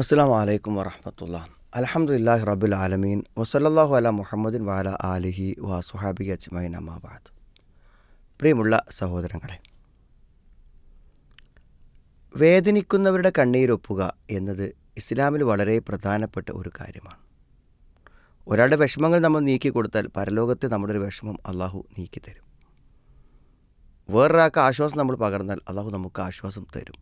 അസ്സാം വലൈക്കും വറഹമത്തുള്ള. അലഹമുല്ലാഹി റബുൽ ആലമീൻ. വസല്ലാഹു അല മുഹമ്മദിൻ വാല ആലിഹി സുഹാബി അജ്മൈൻ അമ്മാബാദ് പ്രിയമുള്ള സഹോദരങ്ങളെ വേദനിക്കുന്നവരുടെ കണ്ണീരൊപ്പുക എന്നത് ഇസ്ലാമിൽ വളരെ പ്രധാനപ്പെട്ട ഒരു കാര്യമാണ്. ഒരാളുടെ വിഷമങ്ങൾ നമ്മൾ നീക്കി കൊടുത്താൽ പരലോകത്തെ നമ്മുടെ ഒരു വിഷമം അള്ളാഹു നീക്കിത്തരും വേറൊരാൾക്ക് ആശ്വാസം നമ്മൾ പകർന്നാൽ അള്ളാഹു നമുക്ക് ആശ്വാസം തരും.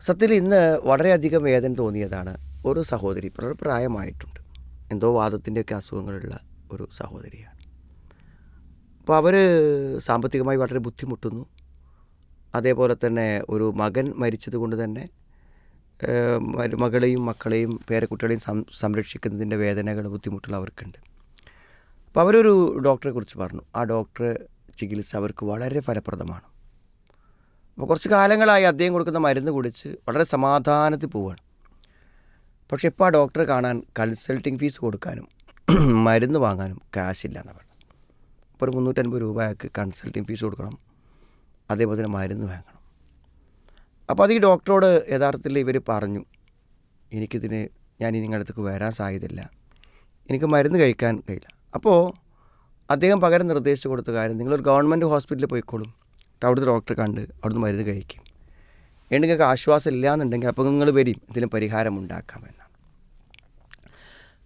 സത്യത്തിൽ ഇന്ന് വളരെയധികം വേദന തോന്നിയതാണ് ഒരു സഹോദരി. പ്രായമായിട്ടുണ്ട്. എന്തോ വാദത്തിന്റെയൊക്കെ അസുഖങ്ങളുള്ള ഒരു സഹോദരിയാണ്. അപ്പോൾ അവർ സാമ്പത്തികമായി വളരെ ബുദ്ധിമുട്ടുന്നു. അതേപോലെ തന്നെ ഒരു മകൻ മരിച്ചത് കൊണ്ട് തന്നെ മകളെയും മക്കളെയും പേരക്കുട്ടികളെയും സംരക്ഷിക്കുന്നതിന്റെ വേദനകൾ ബുദ്ധിമുട്ടുകൾ അവർക്കുണ്ട്. അപ്പോൾ അവരൊരു ഡോക്ടറെ കുറിച്ച് പറഞ്ഞു. ആ ഡോക്ടർ ചികിത്സ അവർക്ക് വളരെ ഫലപ്രദമാണ്. അപ്പോൾ കുറച്ച് കാലങ്ങളായി അദ്ദേഹം കൊടുക്കുന്ന മരുന്ന് കുടിച്ച് വളരെ സമാധാനത്തിൽ പോവുകയാണ്. പക്ഷെ ഇപ്പോൾ ആ ഡോക്ടറെ കാണാൻ കൺസൾട്ടിങ് ഫീസ് കൊടുക്കാനും മരുന്ന് വാങ്ങാനും കാശില്ല എന്നാണ് പറഞ്ഞത്. ഇപ്പോൾ ഒരു മുന്നൂറ്റൻപത് രൂപയ്ക്ക് കൺസൾട്ടിങ് ഫീസ് കൊടുക്കണം അതേപോലെ തന്നെ മരുന്ന് വാങ്ങണം. അപ്പോൾ അത് ഈ ഡോക്ടറോട് യഥാർത്ഥത്തിൽ ഇവർ പറഞ്ഞു എനിക്കിതിന് ഞാൻ ഇനി നിങ്ങളുടെ അടുത്തേക്ക് വരാൻ സാധ്യതയില്ല. എനിക്ക് മരുന്ന് കഴിക്കാൻ കഴിയില്ല. അപ്പോൾ അദ്ദേഹം പകരം നിർദ്ദേശിച്ചു കൊടുത്ത കാര്യം നിങ്ങളൊരു ഗവൺമെന്റ് ഹോസ്പിറ്റലിൽ പോയിക്കോളും. എന്നിട്ട് അവിടുത്തെ ഡോക്ടറെ കണ്ട് അവിടുന്ന് മരുന്ന് കഴിക്കും. എന്നിട്ട് നിങ്ങൾക്ക് ആശ്വാസം ഇല്ല എന്നുണ്ടെങ്കിൽ അപ്പോൾ നിങ്ങൾ വരും. ഇതിന് പരിഹാരം ഉണ്ടാക്കാമെന്നാണ്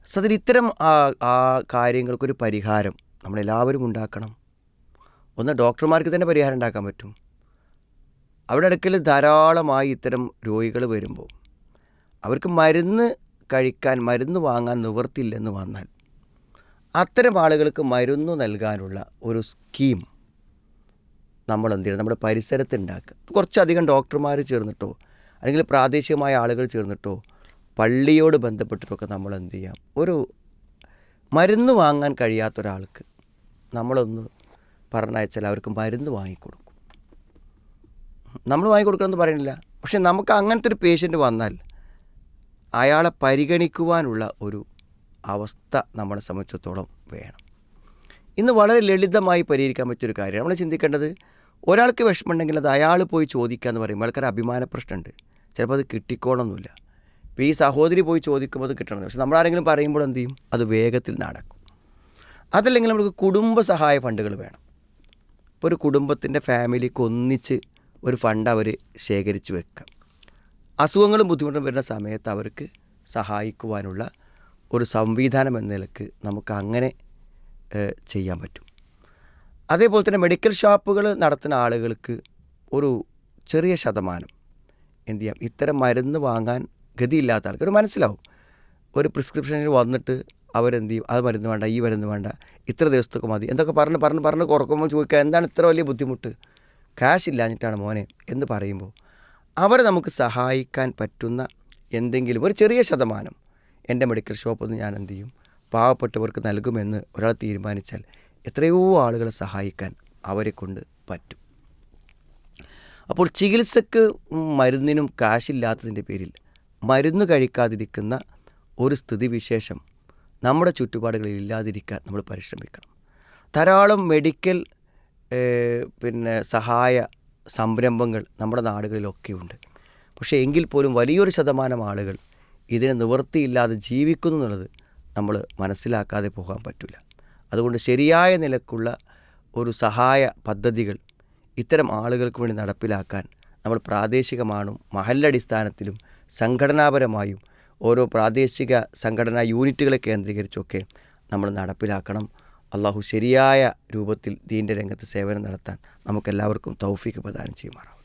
സത്യത്തിൽ ഇത്തരം ആ കാര്യങ്ങൾക്കൊരു പരിഹാരം നമ്മളെല്ലാവരും ഉണ്ടാക്കണം. ഒന്ന് ഡോക്ടർമാർക്ക് തന്നെ പരിഹാരം ഉണ്ടാക്കാൻ പറ്റും. അവിടെ അടുക്കൽ ധാരാളമായി ഇത്തരം രോഗികൾ വരുമ്പോൾ അവർക്ക് മരുന്ന് കഴിക്കാൻ മരുന്ന് വാങ്ങാൻ നിവർത്തില്ലെന്ന് വന്നാൽ അത്തരം ആളുകൾക്ക് മരുന്ന് നൽകാനുള്ള ഒരു സ്കീം നമ്മൾ എന്ത് ചെയ്യണം? നമ്മുടെ പരിസരത്ത് ഉണ്ടാക്കുക കുറച്ചധികം ഡോക്ടർമാർ ചേർന്നിട്ടോ അല്ലെങ്കിൽ പ്രാദേശികമായ ആളുകൾ ചേർന്നിട്ടോ പള്ളിയോട് ബന്ധപ്പെട്ടിട്ടൊക്കെ നമ്മൾ എന്ത് ചെയ്യാം? ഒരു മരുന്ന് വാങ്ങാൻ കഴിയാത്ത ഒരാൾക്ക് നമ്മളൊന്ന് പറഞ്ഞയച്ചാൽ അവർക്ക് മരുന്ന് വാങ്ങിക്കൊടുക്കും. നമ്മൾ വാങ്ങിക്കൊടുക്കണമെന്ന് പറയുന്നില്ല. പക്ഷെ നമുക്ക് അങ്ങനത്തെ ഒരു പേഷ്യന്റ് വന്നാൽ അയാളെ പരിഗണിക്കുവാനുള്ള ഒരു അവസ്ഥ നമ്മളെ സംബന്ധിച്ചിടത്തോളം വേണം. ഇന്ന് വളരെ ലളിതമായി പരിഹരിക്കാൻ പറ്റിയൊരു കാര്യമാണ്. നമ്മൾ ചിന്തിക്കേണ്ടത് ഒരാൾക്ക് വിഷമമുണ്ടെങ്കിൽ അത് അയാൾ പോയി ചോദിക്കുക എന്ന് പറയുമ്പോൾ ആൾക്കാർ അഭിമാന പ്രശ്നമുണ്ട്. ചിലപ്പോൾ അത് കിട്ടിക്കോണമെന്നില്ല ഇപ്പോൾ ഈ സഹോദരി പോയി ചോദിക്കുമ്പോൾ അത് കിട്ടണം. പക്ഷെ നമ്മളാരെങ്കിലും പറയുമ്പോൾ എന്ത് ചെയ്യും? അത് വേഗത്തിൽ നടക്കും. അതല്ലെങ്കിൽ നമുക്ക് കുടുംബ സഹായ ഫണ്ടുകൾ വേണം. ഇപ്പോൾ ഒരു കുടുംബത്തിന്റെ ഫാമിലിക്ക് ഒന്നിച്ച് ഒരു ഫണ്ട് അവർ ശേഖരിച്ച് വെക്കാം അസുഖങ്ങളും ബുദ്ധിമുട്ടും വരുന്ന സമയത്ത് അവർക്ക് സഹായിക്കുവാനുള്ള ഒരു സംവിധാനം എന്ന നിലയ്ക്ക് നമുക്ക് അങ്ങനെ ചെയ്യാൻ പറ്റും. അതേപോലെ തന്നെ മെഡിക്കൽ ഷോപ്പുകൾ നടത്തുന്ന ആളുകൾക്ക് ഒരു ചെറിയ ശതമാനം എന്തു ചെയ്യാം? ഇത്തരം മരുന്ന് വാങ്ങാൻ ഗതിയില്ലാത്ത ആൾക്കാർ. മനസ്സിലാവും. ഒരു പ്രിസ്ക്രിപ്ഷനിൽ വന്നിട്ട് അവരെന്ത് ചെയ്യും? അത് മരുന്ന് വേണ്ട ഈ മരുന്ന് വേണ്ട ഇത്ര ദിവസത്തൊക്കെ മതി എന്തൊക്കെ പറഞ്ഞ് പറഞ്ഞ് പറഞ്ഞ് കുറക്കുമ്പോൾ ചോദിക്കുക എന്താണ് ഇത്ര വലിയ ബുദ്ധിമുട്ട്? കാശ് ഇല്ലാഞ്ഞിട്ടാണ് മോനെ എന്ന് പറയുമ്പോൾ അവരെ നമുക്ക് സഹായിക്കാൻ പറ്റുന്ന എന്തെങ്കിലും ഒരു ചെറിയ ശതമാനം എന്റെ മെഡിക്കൽ ഷോപ്പിൽ നിന്ന് ഞാൻ എന്ത് ചെയ്യും? പാവപ്പെട്ടവർക്ക് നൽകുമെന്ന് ഒരാൾ തീരുമാനിച്ചാൽ എത്രയോ ആളുകളെ സഹായിക്കാൻ അവരെ കൊണ്ട് പറ്റും. അപ്പോൾ ചികിത്സക്ക് മരുന്നിനും കാശില്ലാത്തതിന്റെ പേരിൽ മരുന്ന് കഴിക്കാതിരിക്കുന്ന ഒരു സ്ഥിതിവിശേഷം നമ്മുടെ ചുറ്റുപാടുകളിൽ ഇല്ലാതിരിക്കാൻ നമ്മൾ പരിശ്രമിക്കണം. ധാരാളം മെഡിക്കൽ പിന്നെ സഹായ സംരംഭങ്ങൾ നമ്മുടെ നാടുകളിലൊക്കെ ഉണ്ട്. പക്ഷേ എങ്കിൽ പോലും വലിയൊരു ശതമാനം ആളുകൾ ഇതിനെ നിവൃത്തിയില്ലാതെ ജീവിക്കുന്നു എന്നുള്ളത് നമ്മൾ മനസ്സിലാക്കാതെ പോകാൻ പറ്റില്ല അതുകൊണ്ട് ശരിയായ നിലക്കുള്ള ഒരു സഹായ പദ്ധതികൾ ഇത്തരം ആളുകൾക്ക് വേണ്ടി നടപ്പിലാക്കാൻ നമ്മൾ പ്രാദേശികമാണും മഹല്ലടിസ്ഥാനത്തിലും സംഘടനാപരമായും ഓരോ പ്രാദേശിക സംഘടനാ യൂണിറ്റുകളെ കേന്ദ്രീകരിച്ചൊക്കെ നമ്മൾ നടപ്പിലാക്കണം. അള്ളാഹു ശരിയായ രൂപത്തിൽ ദീന്റെ രംഗത്ത് സേവനം നടത്താൻ നമുക്കെല്ലാവർക്കും തൗഫീക്ക് പ്രദാനം ചെയ്യുമാറാം